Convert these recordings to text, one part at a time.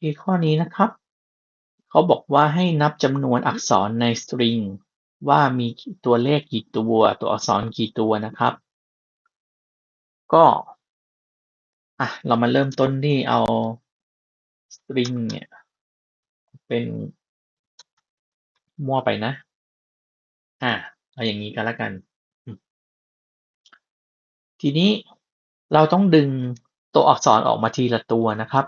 คข้อนี้นะครับ เขาบอกว่าให้นับจำนวนอักษรในสตริงว่ามีตัวเลขกี่ตัว ตัวอักษรกี่ตัวนะครับ ก็อะเรามาเริ่มต้นที่เอาสตริงเนี่ยเป็นมั่วไปนะ อะเอาอย่างนี้กันแล้วกัน ทีนี้เราต้องดึงตัวอักษรออกมาทีละตัวนะครับ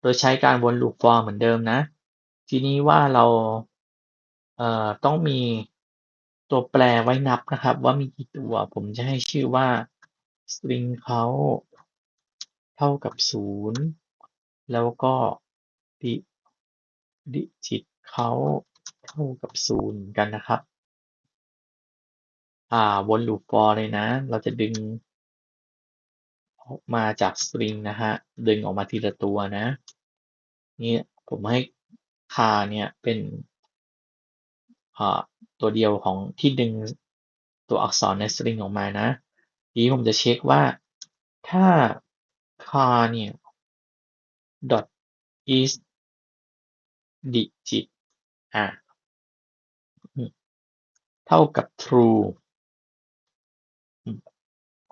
โดยใช้การวนลูป for เหมือนเดิมนะ ทีนี้ว่าเราเต้องมีตัวแปรไว้นับนะครับ ว่ามีกี่ตัว ผมจะให้ชื่อว่า string เขาเท่ากับศูนย์แล้วก็ดิดิจิตเขาเท่ากับศูนย์กันนะครับ อ่าวนลูป for เลยนะ เราจะดึง มาจากสตริงนะฮะ ดึงออกมาทีละตัวนะ นี่ผมให้คาเนี่ยเป็นอ่าตัวเดียวของที่ดึงตัวอักษรในสตริงออกมานะ ทีนี้ผมจะเช็คว่าถ้าคาเนี่ย dot is digit อะเท่ากับ true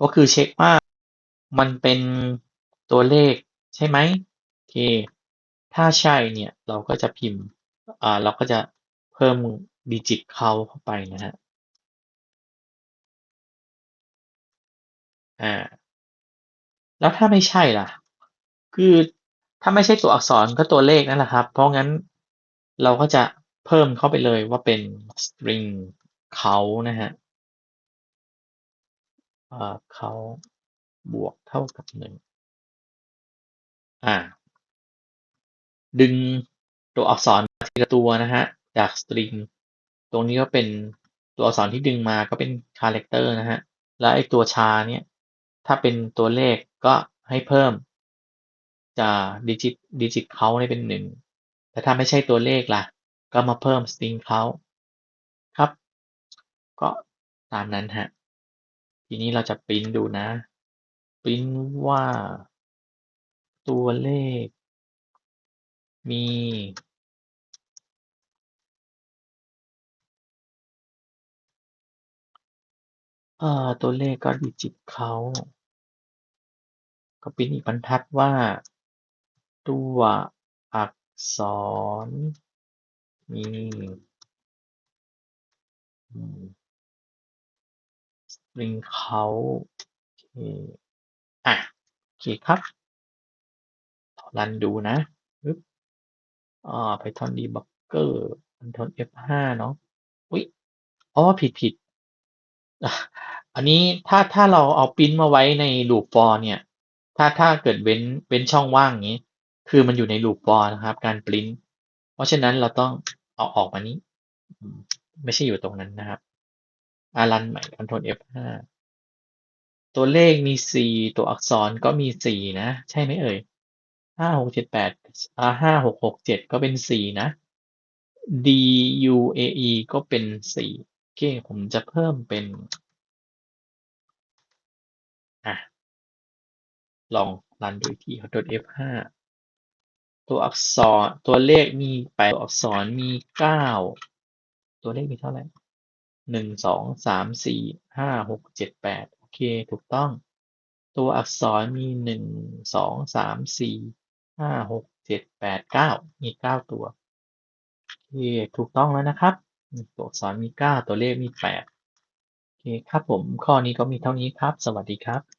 ก็คือเช็คว่า มันเป็นตัวเลขใช่ไหมโอเค ถ้าใช่เนี่ย เราก็จะพิมพ์ อ่า เราก็จะเพิ่มดิจิตเขาเข้าไปนะฮะ อ่า แล้วถ้าไม่ใช่ล่ะ คือถ้าไม่ใช่ตัวอักษรก็ตัวเลขนั่นแหละครับ เพราะงั้นเราก็จะเพิ่มเข้าไปเลยว่าเป็น string เขานะฮะ อ่าเขา บวกเท่ากับหนึ่งอ่า ดึงตัวอักษรมาทีละตัวนะฮะ จากสตริง ตรงนี้ก็เป็นตัวอักษรที่ดึงมาก็เป็นคาแรคเตอร์นะฮะ แล้วไอ้ตัวชาเนี่ย ถ้าเป็นตัวเลขก็ให้เพิ่มจากดิจิตดิจิตเขาให้เป็นหนึ่ง แต่ถ้าไม่ใช่ตัวเลขล่ะ ก็มาเพิ่มสตริงเขาครับ ก็ตามนั้นฮะ ทีนี้เราจะปริ้นดูนะ ปริ้นว่าตัวเลขมีเอ่อตัวเลขก็ดิจิตเขาก็ปิ้นอีกบรรทัดว่า ตัวอักษรมีสตริงเขาโอเค อะโอเคครับรันดูนะปึ๊บอ่า Python debugger Python F5 เนาะอุ๊ยอ๋อผิดผิดอันนี้ถ้าถ้าเราเอาปริ้นมาไว้ใน loop for เนี่ย ถ้าถ้าเกิดเว้นเว้นช่องว่างอย่างนี้ คือมันอยู่ใน loop for นะครับ การปริ้นเพราะฉะนั้นเราต้องเอาออกมานี้ ไม่ใช่อยู่ตรงนั้นนะครับอารันใหม่ Ctrl F5 ตัวเลขมีสี่ตัวอักษรก็มีสี่นะ ใช่ไหมเอ่ยห้าหกเจ็ดแปดอ่าห้าหกหกเจ็ดก็เป็นสี่นะ D U A E ก็เป็นสี่โอเคผมจะเพิ่มเป็นอะลองรันดูอีกที Ctrl F5 ตัวอักษรตัวเลขมีแปดตัวอักษรมีเก้าตัวเลขมีเท่าไหร่หนึ่งสองสามสี่ห้าหกเจ็ดแปด เค ถูกต้อง ตัวอักษรมีหนึ่งสองสามสี่ห้าหกเจ็ดแปดเก้ามีเก้าตัวโอเคถูกต้องแล้วนะครับ ตัวอักษรมีเก้าตัวเลขมีแปดโอเคครับผมข้อนี้ก็มีเท่านี้ครับ สวัสดีครับ